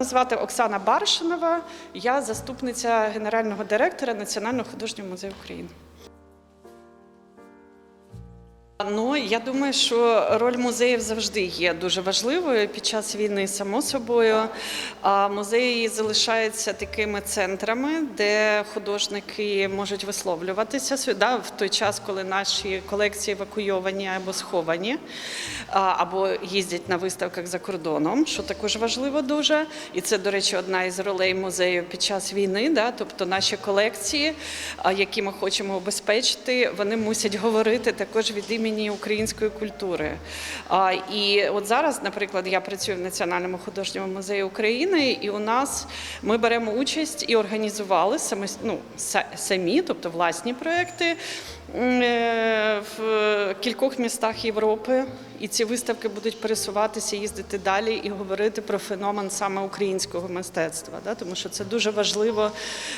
Звати Оксана Баршинова, я заступниця генерального директора Національного художнього музею України. Ну, я думаю, що роль музеїв завжди є дуже важливою під час війни, само собою. А музеї залишаються такими центрами, де художники можуть висловлюватися да, в той час, коли наші колекції евакуйовані або сховані, або їздять на виставках за кордоном, що також важливо дуже. І це, до речі, одна із ролей музею під час війни. Да, тобто наші колекції, які ми хочемо обезпечити, вони мусять говорити також від імені української культури. І от зараз, наприклад, я працюю в Національному художньому музеї України, і у нас ми беремо участь і організували самі, ну, самі, тобто власні проекти е, в кількох містах Європи. І ці виставки будуть пересуватися, їздити далі і говорити про феномен саме українського мистецтва. Да? Тому що це дуже важливо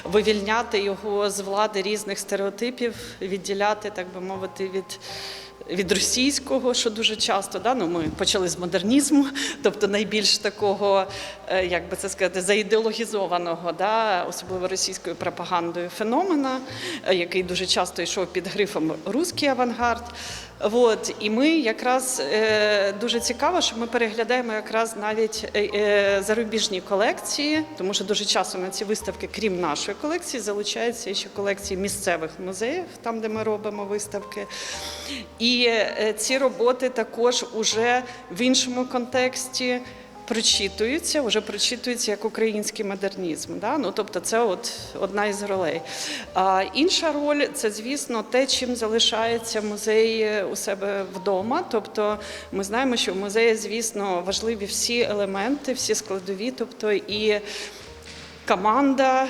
вивільняти його з влади різних стереотипів, відділяти, так би мовити, від. Від російського, що дуже часто, да, ну ми почали з модернізму, тобто найбільш такого, е, як би це сказати, заідеологізованого, да, особливо російською пропагандою феномена, е, який дуже часто йшов під грифом руський авангард. От, і ми якраз е, дуже цікаво, що ми переглядаємо якраз навіть зарубіжні колекції, тому що дуже часто на ці виставки, крім нашої колекції, залучаються ще колекції місцевих музеїв, там де ми робимо виставки. І е, ці роботи також уже в іншому контексті. Прочитуються, вже прочитуються як український модернізм. Да? Ну, тобто це от одна із ролей. А інша роль це, звісно, те, чим залишається музей у себе вдома. Тобто ми знаємо, що в музеї, звісно, важливі всі елементи, всі складові, тобто і команда,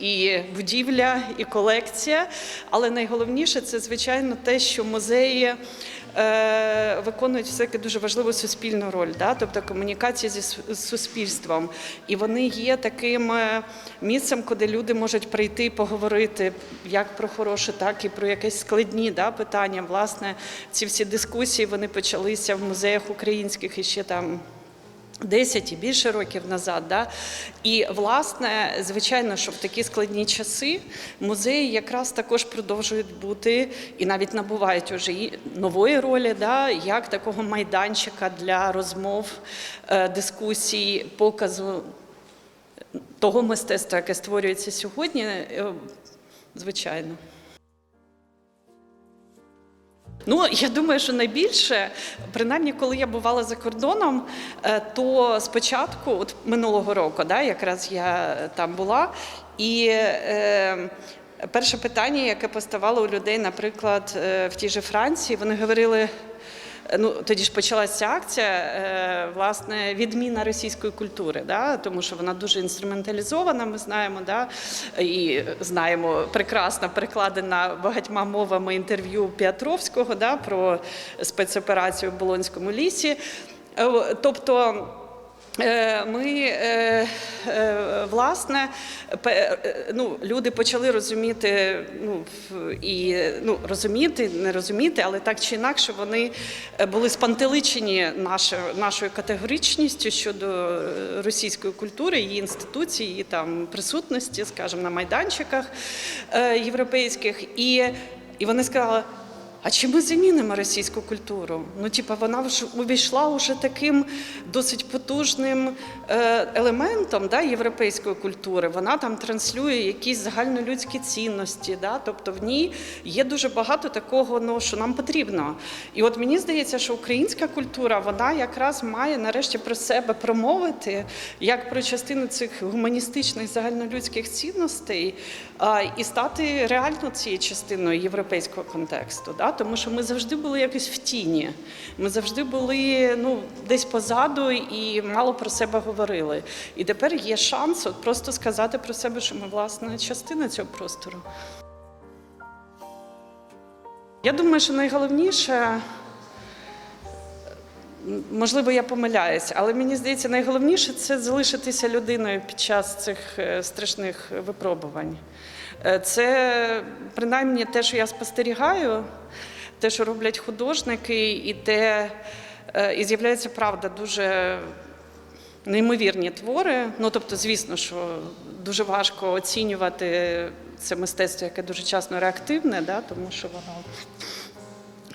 і будівля, і колекція. Але найголовніше це, звичайно, те, що музеї. е, Виконують все-таки дуже важливу суспільну роль, да? тобто комунікація зі суспільством. І вони є таким е, місцем, куди люди можуть прийти і поговорити як про хороше, так і про якісь складні да, питання. Власне, ці всі дискусії вони почалися в музеях українських і ще там 10 і більше років назад. Да? І, власне, звичайно, що в такі складні часи музеї якраз також продовжують бути і навіть набувають уже і нової ролі, да? як такого майданчика для розмов, е, дискусій, показу того мистецтва, яке створюється сьогодні, е, звичайно. Ну, я думаю, що найбільше, принаймні, коли я бувала за кордоном, е, то спочатку, от минулого року, да, якраз я там була, і е, перше питання, яке поставало у людей, наприклад, е, в тій же Франції, вони говорили. Ну, тоді ж почалася акція, е, власне, відміна російської культури, да? тому що вона дуже інструменталізована, ми знаємо, да? і знаємо прекрасно перекладена багатьма мовами інтерв'ю Піатровського да? про спецоперацію в Болонському лісі. Е, Тобто Ми е, е, власне е, ну, люди почали розуміти, ну і ну розуміти, не розуміти, але так чи інакше вони е, були спантеличені нашою категоричністю щодо е, російської культури, її інституцій, її там присутності, скажімо, на майданчиках е, європейських, і, і вони сказали. А чи ми замінимо російську культуру? Ну, типа, вона вже увійшла уже таким досить потужним е, елементом да, європейської культури. Вона там транслює якісь загальнолюдські цінності. Да? Тобто в ній є дуже багато такого, ну, що нам потрібно. І от мені здається, що українська культура вона якраз має нарешті про себе промовити як про частину цих гуманістичних загальнолюдських цінностей і стати реально цією частиною європейського контексту. Да? Тому що ми завжди були якось в тіні. Ми завжди були ну, десь позаду і мало про себе говорили. І тепер є шанс от просто сказати про себе, що ми власне частина цього простору. Я думаю, що найголовніше. Можливо, я помиляюсь, але мені здається, найголовніше це залишитися людиною під час цих е, страшних випробувань. Е, Це принаймні те, що я спостерігаю, те, що роблять художники, і те, е, і з'являється правда дуже неймовірні твори. Ну тобто, звісно, що дуже важко оцінювати це мистецтво, яке дуже часто реактивне, да, тому що воно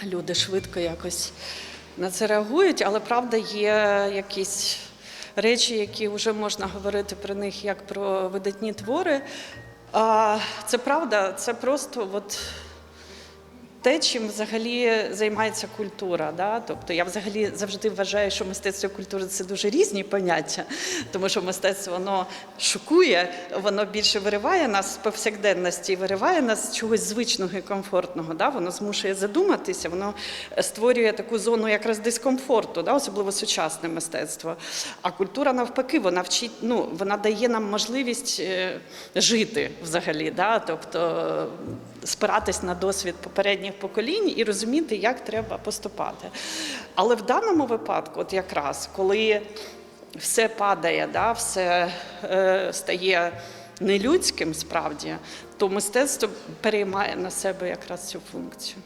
люди швидко якось на це реагують, але правда є якісь речі, які вже можна говорити про них як про видатні твори. Це правда, це просто от те, чим взагалі займається культура. Да? Тобто я взагалі завжди вважаю, що мистецтво і культура це дуже різні поняття, тому що мистецтво воно шокує, воно більше вириває нас з повсякденності, вириває нас з чогось звичного і комфортного. Да? Воно змушує задуматися, воно створює таку зону якраз дискомфорту, да? особливо сучасне мистецтво. А культура навпаки, вона вчить, ну, вона дає нам можливість е, жити взагалі. Да? Тобто спиратись на досвід попередніх поколінь і розуміти, як треба поступати. Але в даному випадку, от якраз коли все падає, да, все е, стає нелюдським справді, то мистецтво переймає на себе якраз цю функцію.